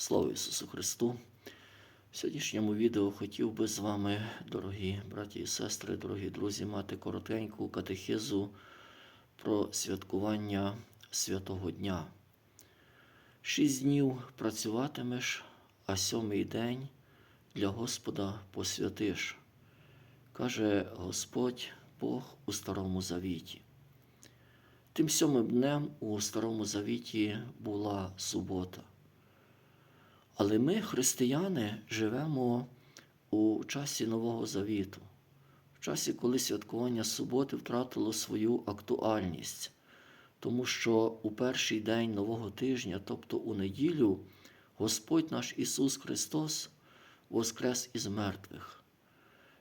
Слава Ісусу Христу! В сьогоднішньому відео хотів би з вами, дорогі браті і сестри, дорогі друзі, мати коротеньку катехизу про святкування святого дня. Шість днів працюватимеш, а сьомий день для Господа посвятиш, каже Господь Бог у Старому Завіті. Тим сьомим днем у Старому Завіті була субота. Але ми, християни, живемо у часі Нового Завіту, в часі, коли святкування суботи втратило свою актуальність, тому що у перший день нового тижня, тобто у неділю, Господь наш Ісус Христос воскрес із мертвих.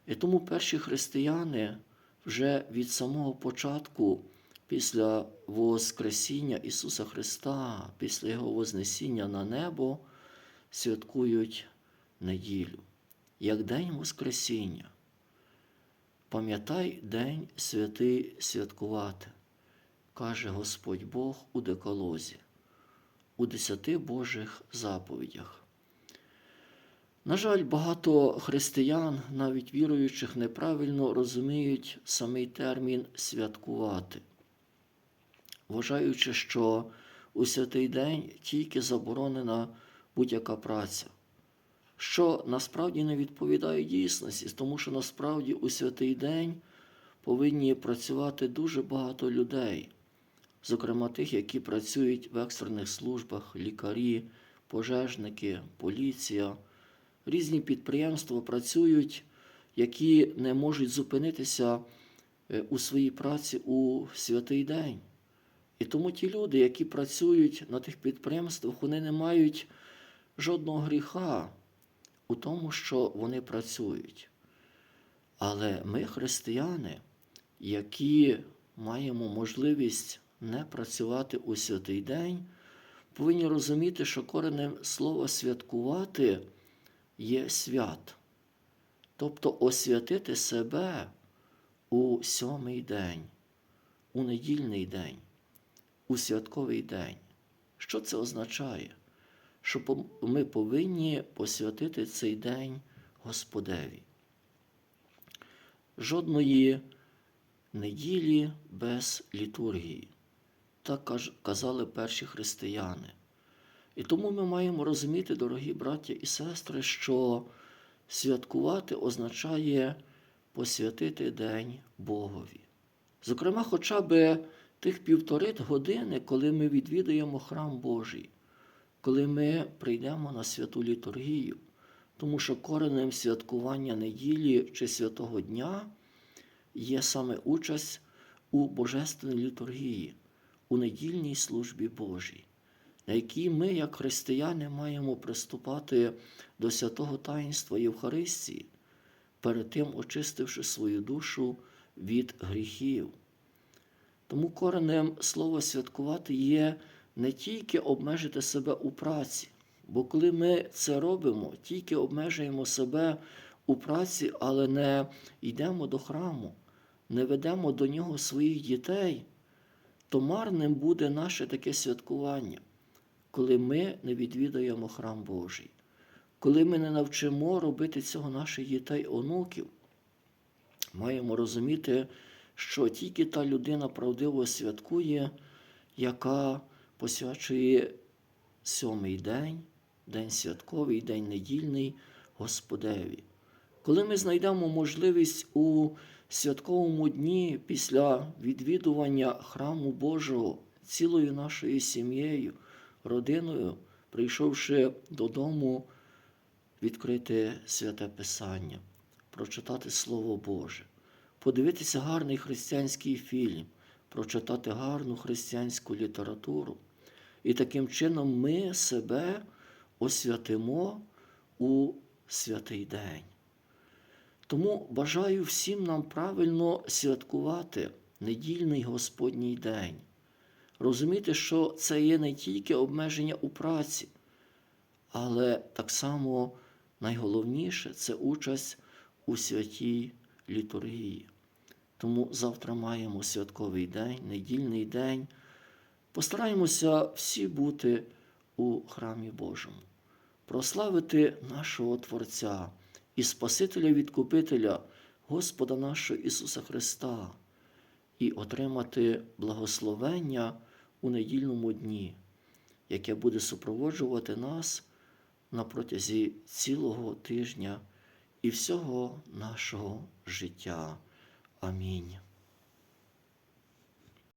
І тому перші християни вже від самого початку, після Воскресіння Ісуса Христа, після Його Вознесіння на небо, святкують неділю, як День Воскресіння. Пам'ятай день святий святкувати, каже Господь Бог у деколозі, у десяти Божих заповідях. На жаль, багато християн, навіть віруючих, неправильно розуміють самий термін святкувати, вважаючи, що у святий день тільки заборонена будь-яка праця, що насправді не відповідає дійсності, тому що насправді у святий день повинні працювати дуже багато людей, зокрема тих, які працюють в екстрених службах, лікарі, пожежники, поліція, різні підприємства працюють, які не можуть зупинитися е, у своїй праці у святий день. І тому ті люди, які працюють на тих підприємствах, вони не мають жодного гріха у тому, що вони працюють. Але ми, християни, які маємо можливість не працювати у святий день, повинні розуміти, що коренем слова святкувати є свят, тобто освятити себе у сьомий день, у недільний день, у святковий день. Що це означає? Що ми повинні посвятити цей день Господеві. Жодної неділі без літургії. Так казали перші християни. І тому ми маємо розуміти, дорогі браття і сестри, що святкувати означає посвятити День Богові. Зокрема, хоча б тих півтори години, коли ми відвідуємо храм Божий коли ми прийдемо на святу літургію, тому що коренем святкування неділі чи святого дня є саме участь у Божественній літургії, у недільній службі Божій, на якій ми, як християни, маємо приступати до святого таїнства Євхаристії, перед тим очистивши свою душу від гріхів. Тому коренем слова святкувати є не тільки обмежити себе у праці, бо коли ми це робимо, тільки обмежуємо себе у праці, але не йдемо до храму, не ведемо до нього своїх дітей, то марним буде наше таке святкування, коли ми не відвідаємо храм Божий, коли ми не навчимо робити цього наших дітей, онуків. Маємо розуміти, що тільки та людина правдиво святкує, яка посвячує сьомий день, день святковий, день недільний Господеві. Коли ми знайдемо можливість у святковому дні після відвідування храму Божого цілою нашою сім'єю, родиною, прийшовши додому, відкрити святе Писання, прочитати Слово Боже, подивитися гарний християнський фільм, прочитати гарну християнську літературу. І таким чином ми себе освятимо у святий день. Тому бажаю всім нам правильно святкувати недільний Господній день. Розуміти, що це є не тільки обмеження у праці, але так само найголовніше це участь у святій літургії. Тому завтра маємо святковий день, недільний день. Постараємося всі бути у храмі Божому. прославити нашого Творця і Спасителя Відкупителя, Господа нашого Ісуса Христа, і отримати благословення у недільному дні, яке буде супроводжувати нас на протязі цілого тижня і всього нашого життя. Амінь.